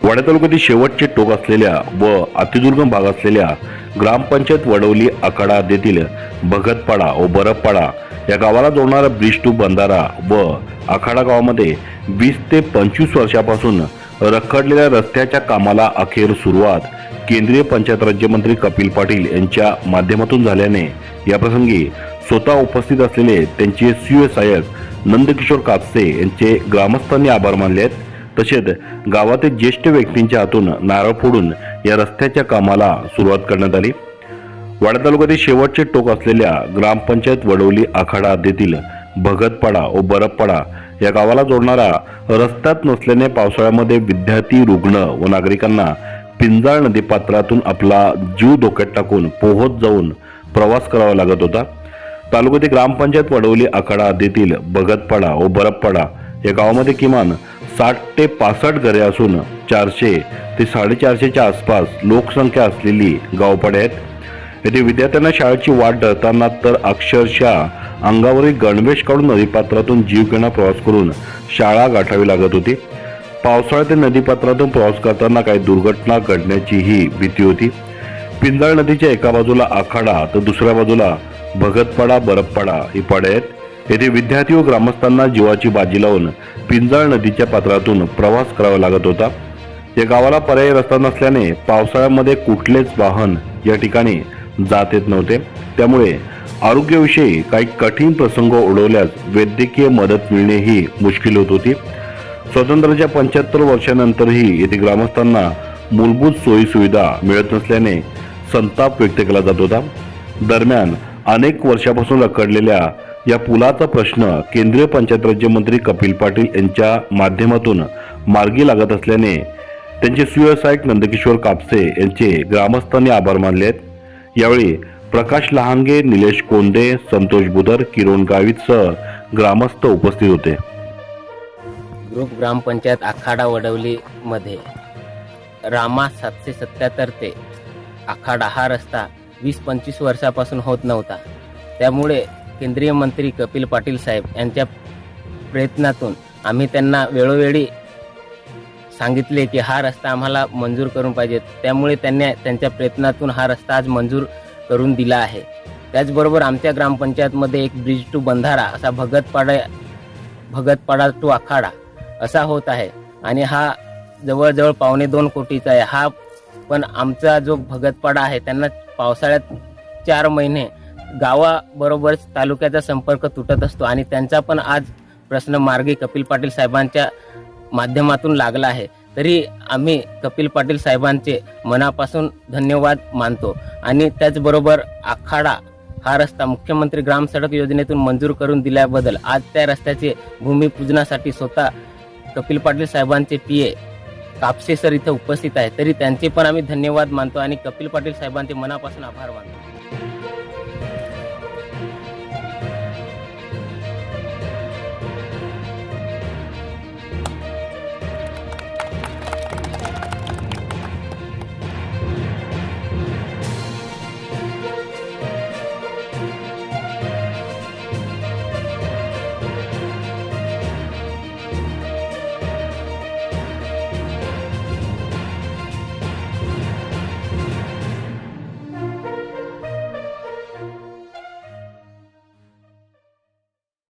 वाडा तालुक्यातील शेवटचे टोक असलेल्या व अतिदुर्गम भाग असलेल्या ग्रामपंचायत वडवली आखाडा देतील भगतपाडा व बरफपाडा या गावाला जोडणारा ब्रिज टू बंधारा व आखाडा गावामध्ये वीस ते पंचवीस वर्षापासून रखडलेल्या रस्त्याच्या कामाला अखेर सुरुवात केंद्रीय पंचायत राज्यमंत्री कपिल पाटील यांच्या माध्यमातून झाल्याने. याप्रसंगी स्वतः उपस्थित असलेले त्यांचे सुयसहाय्यक नंदकिशोर कापसे यांचे ग्रामस्थांनी आभार मानले आहेत. तसेच गावातील ज्येष्ठ व्यक्तींच्या हातून नारळ फोडून या रस्त्याच्या कामाला सुरुवात करण्यात आली. वाडा तालुक्यातील शेवटचे टोक असलेल्या ग्रामपंचायत वडवली आखाडा हद्दीतील भगतपाडा व बरफपाडा या गावाला जोडणारा रस्त्यात नसल्याने पावसाळ्यामध्ये विद्यार्थी रुग्ण व नागरिकांना पिंजाळ नदीपात्रातून आपला जीव धोक्यात टाकून पोहत जाऊन प्रवास करावा लागत होता. तालुक्यातील ग्रामपंचायत वडवली आखाडा हद्दीतील भगतपाडा व बरफपाडा या गावामध्ये किमान साठ ते पासष्ट घरे असून चारशे ते साडेचारशेच्या आसपास लोकसंख्या असलेली गावपाडे आहेत. येथे विद्यार्थ्यांना शाळेची वाट धरताना तर अक्षरशः अंगावरील गणवेश काढून नदीपात्रातून जीव घेणा प्रवास करून शाळा गाठावी लागत होती. पावसाळ्यात नदीपात्रातून प्रवास करताना काही दुर्घटना घडण्याचीही भीती होती. पिंजाळ नदीच्या एका बाजूला आखाडा तर दुसऱ्या बाजूला भगतपाडा बरफपाडा ही पाडे आहेत. येथे विद्यार्थी व ग्रामस्थांना जीवाची बाजी लावून पिंजाळ नदीच्या पात्रातून प्रवास करावा लागत होता. या गावाला पर्यायी रस्ता नसल्याने पावसाळ्यामध्ये कुठलेच वाहन या ठिकाणी जात येत नव्हते. त्यामुळे आरोग्याविषयी काही कठीण प्रसंग ओढवल्यास वैद्यकीय मदत मिळणे ही मुश्किल होत होती. स्वातंत्र्याच्या पंच्याहत्तर वर्षानंतरही येथे ग्रामस्थांना मूलभूत सोयीसुविधा मिळत नसल्याने संताप व्यक्त केला जात होता. दरम्यान अनेक वर्षापासून रखडलेल्या या पुलाचा प्रश्न केंद्रीय पंचायत राज्यमंत्री कपिल पाटील यांच्या माध्यमातून मार्गी लागत असल्याने त्यांचे सुव्यवसायिक नंदकिशोर कापसे यांचे ग्रामस्थांनी आभार मानले आहेत. यावेळी प्रकाश लहांगे निलेश कोंडे संतोष बुधर किरण गावितसह ग्रामस्थ उपस्थित होते. ग्रुप ग्रामपंचायत आखाडा वडवलीमध्ये रामा सातशे सत्याहत्तर ते आखाडा हा रस्ता वीस पंचवीस वर्षापासून होत नव्हता. त्यामुळे केंद्रीय मंत्री कपिल पाटील साहेब यांच्या प्रयत्नातून आम्ही त्यांना वेळोवेळी सांगितले की हा रस्ता आम्हाला मंजूर करून पाहिजे. त्यामुळे त्यांनी त्यांच्या प्रयत्नातून हा रस्ता आज मंजूर करून दिला आहे. त्याचबरोबर आमच्या ग्रामपंचायतमध्ये एक ब्रिज टू बंधारा असा भगतपाडा भगतपाडा टू आखाडा असा होत आहे. आणि हा जवळजवळ पावणे दोन कोटीचा आहे. हा पण आमचा जो भगतपाडा आहे त्यांना पावसाळ्यात चार महिने गावाबरोबरच तालुक्याचा संपर्क तुटत असतो आणि त्यांचा पण आज प्रश्न मार्गी कपिल पाटील साहेबांच्या माध्यमातून लागला आहे. तरी आम्ही कपिल पाटील साहेबांचे मनापासून धन्यवाद मानतो. आणि त्याचबरोबर आखाडा हा रस्ता मुख्यमंत्री ग्राम सडक योजनेतून मंजूर करून दिल्याबद्दल आज त्या रस्त्याचे भूमिपूजनासाठी स्वतः कपिल पाटील साहेबांचे पी ए कापसे सर इथं उपस्थित आहे तरी त्यांचे पण आम्ही धन्यवाद मानतो आणि कपिल पाटील साहेबांचे मनापासून आभार मानतो.